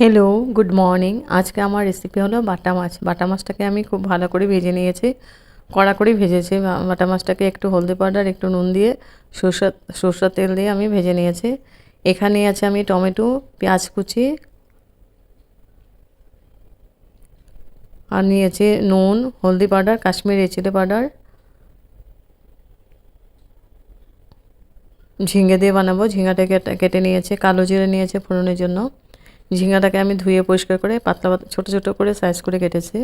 Hello good morning আজকে আমার recipe হলো বাটা মাছ। বাটা মাছটাকে আমি খুব ভালো করে ভেজে নিয়েছি। কড়া করে ভেজেছি। বাটা মাছটাকে একটু হলদি পাউডার, একটু নুন দিয়ে সরষা সরষার তেল দিয়ে আমি ভেজে নিয়েছি। এখানে আছে আমি টমেটো, পেঁয়াজ কুচি আর নিয়েছি নুন, হলদি পাউডার, কাশ্মীরি চিলি পাউডার। ঝিঙে দিয়ে বানাবো। ঝিঙাটা কেটে কেটে নিয়েছে। কালো জিরে নিয়েছে ফোড়নের জন্য। ঝিঙাটাকে আমি ধুয়ে পরিষ্কার করে, পাতলা পাতলা, ছোটো ছোটো করে সাইজ করে কেটেছি।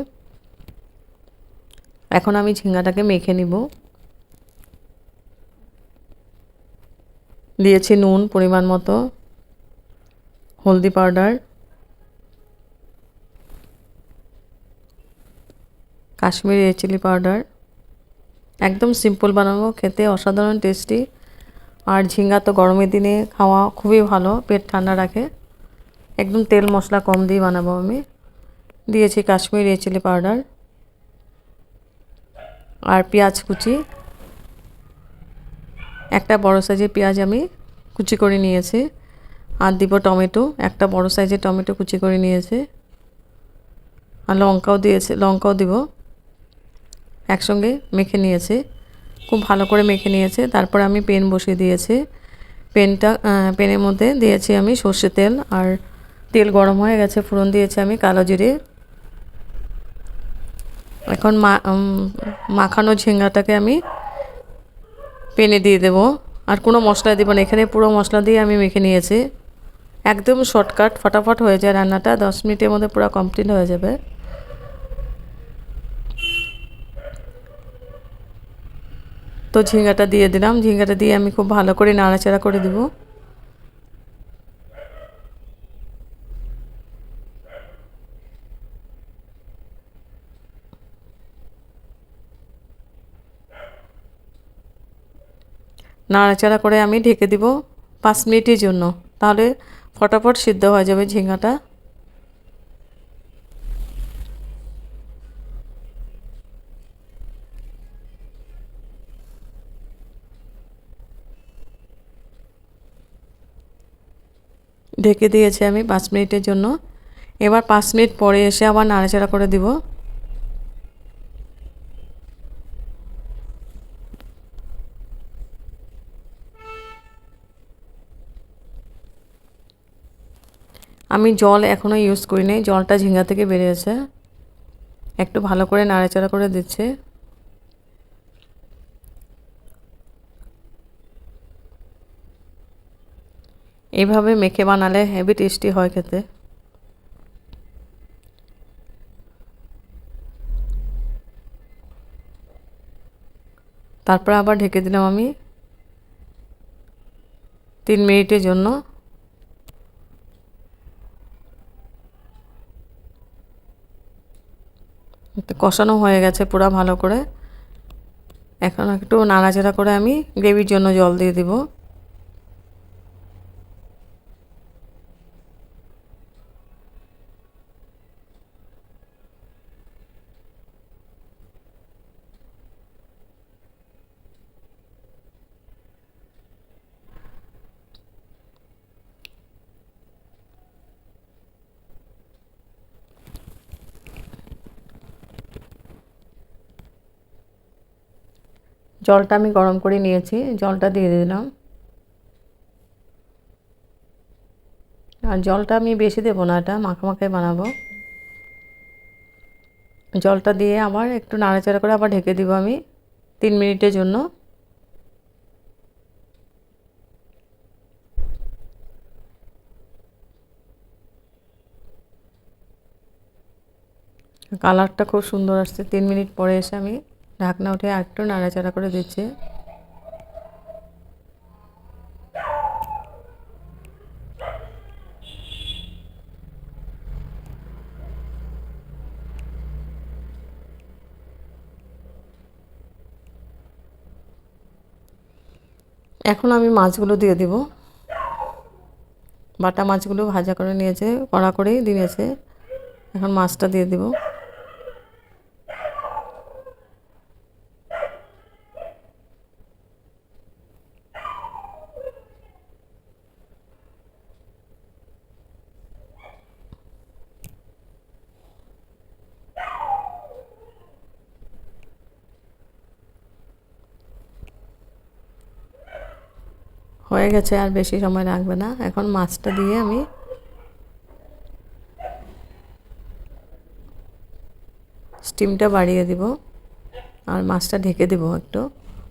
এখন আমি ঝিঙাটাকে মেখে নিব। দিয়েছি নুন পরিমাণ মতো, হলদি পাউডার। কাশ্মীরি চিলি পাউডার একদম সিম্পল বানাবো, খেতে অসাধারণ টেস্টি আর ঝিঙ্গা তো গরমের দিনে খাওয়া খুবই ভালো, পেট ঠান্ডা রাখে। একদম তেল মশলা কম দিয়ে বানাবো আমি। দিয়েছি কাশ্মীরি চিলি পাউডার আর পেঁয়াজ কুচি। একটা বড় সাইজের পেঁয়াজ আমি কুচি করে নিয়েছি। আর দিব টমেটো, একটা বড় সাইজের টমেটো কুচি করে নিয়েছি। আর লঙ্কাও দিয়েছে, লঙ্কাও দিব। একসঙ্গে মেখে নিয়েছে। খুব ভালো করে মেখে নিয়েছে। তারপর আমি পেন বসিয়ে দিয়েছি। পেনটা পেনের মধ্যে দিয়েছি আমি সর্ষে তেল আর তেল গরম হয়ে গেছে, ফোড়ন দিয়েছি আমি কালো জিরে। এখন মাখানো ঝিঙ্গাটাকে আমি পেনে দিয়ে দেব। আর কোনো মশলা দেবো না, এখানে পুরো মশলা দিয়ে আমি মেখে নিয়েছি। একদম শর্টকাট, ফটাফট হয়ে যায় রান্নাটা, দশ মিনিটের মধ্যে পুরো কমপ্লিট হয়ে যাবে। তো ঝিঙ্গাটা দিয়ে দিলাম, ঝিঙ্গাটা দিয়ে আমি খুব ভালো করে নাড়াচাড়া করে দেবো। নাড়াচাড়া করে আমি ঢেকে দিব পাঁচ মিনিটের জন্য। তাহলে ফটাফট সিদ্ধ হয়ে যাবে ঝিঙ্গাটা। ঢেকে দিয়েছি আমি পাঁচ মিনিটের জন্য। এবার পাঁচ মিনিট পরে এসে আবার নাড়াচাড়া করে দিব। আমি জল এখনও ইউজ করিনি জলটা ঝিঙ্গা থেকে বেরিয়েছে। একটু ভালো করে নাড়াচাড়া করে দিচ্ছে। এইভাবে মেখে বানালে হেভি টেস্টি হয় খেতে। তারপর আবার ঢেকে দিলাম আমি তিন মিনিটের জন্য। কষানো হয়ে গেছে পুরো ভালো করে। এখন একটু নাড়াচাড়া করে আমি গ্রেভির জন্য জল দিয়ে দিব। জলটা আমি গরম করে নিয়েছি, জলটা দিয়ে দিলাম। আর জলটা আমি বেশি দেবো না, এটা মাখামাখাই বানাবো। জলটা দিয়ে আবার একটু নাড়াচাড়া করে আবার ঢেকে দিব আমি তিন মিনিটের জন্য। কালারটা খুব সুন্দর আসছে, তিন মিনিট পরে এসে আমি ঢাকনা উঠে একটু নাড়াচাড়া করে দিচ্ছে। এখন আমি মাছগুলো দিয়ে দিব। বাটা মাছগুলো ভাজা করে নিয়েছে, কড়া করেই দিয়েছে। এখন মাছটা দিয়ে দিব। হয়ে গেছে আর বেশি সময় লাগবে না। এখন মাছটা দিয়ে আমি স্টিমটা বাড়িয়ে দিব আর মাছটা ঢেকে দিব একটু।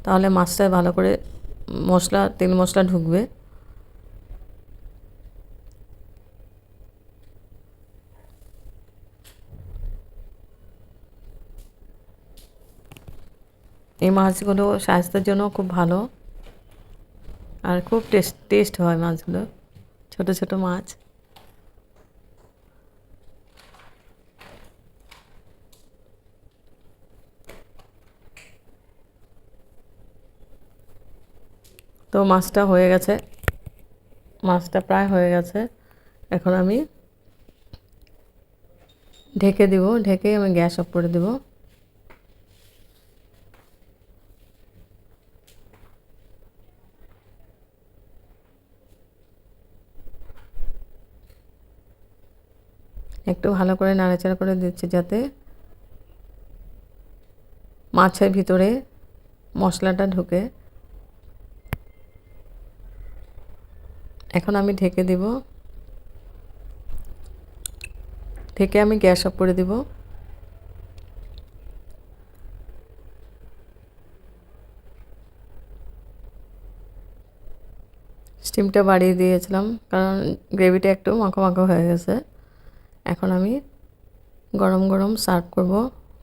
তাহলে মাছটা ভালো করে মশলা, তেল মশলা ঢুকবে। এই মাছগুলো স্বাস্থ্যের জন্য খুব ভালো। আর খুব টেস্ট টেস্ট হয় মাছগুলো। ছোট ছোট মাছ। তো মাছটা হয়ে গেছে। মাছটা প্রায় হয়ে গেছে। এখন আমি ঢেকে দিব। ঢেকে আমি গ্যাস অফ করে দেবো। একটু ভালো করে নাড়াচাড়া করে দিচ্ছি যাতে মাছের ভিতরে মশলাটা ঢুকে। এখন আমি ঢেকে দিব। ঢেকে আমি গ্যাস অফ করে দিব। স্টিমটা বাড়িয়ে দিয়েছিলাম, কারণ গ্রেভিটা একটু মাখো মাখো হয়ে গেছে। এখন আমি গরম গরম সার্ভ করব।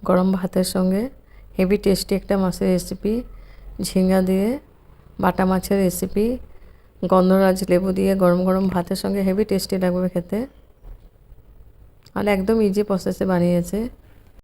গরম ভাতের সঙ্গে হেভি টেস্টি একটা মাছের রেসিপি ঝিঙ্গা দিয়ে বাটা মাছের রেসিপি গন্ধরাজ লেবু দিয়ে গরম গরম ভাতের সঙ্গে হেভি টেস্টি লাগবে খেতে। আর একদম ইজি প্রসেসে বানিয়েছে।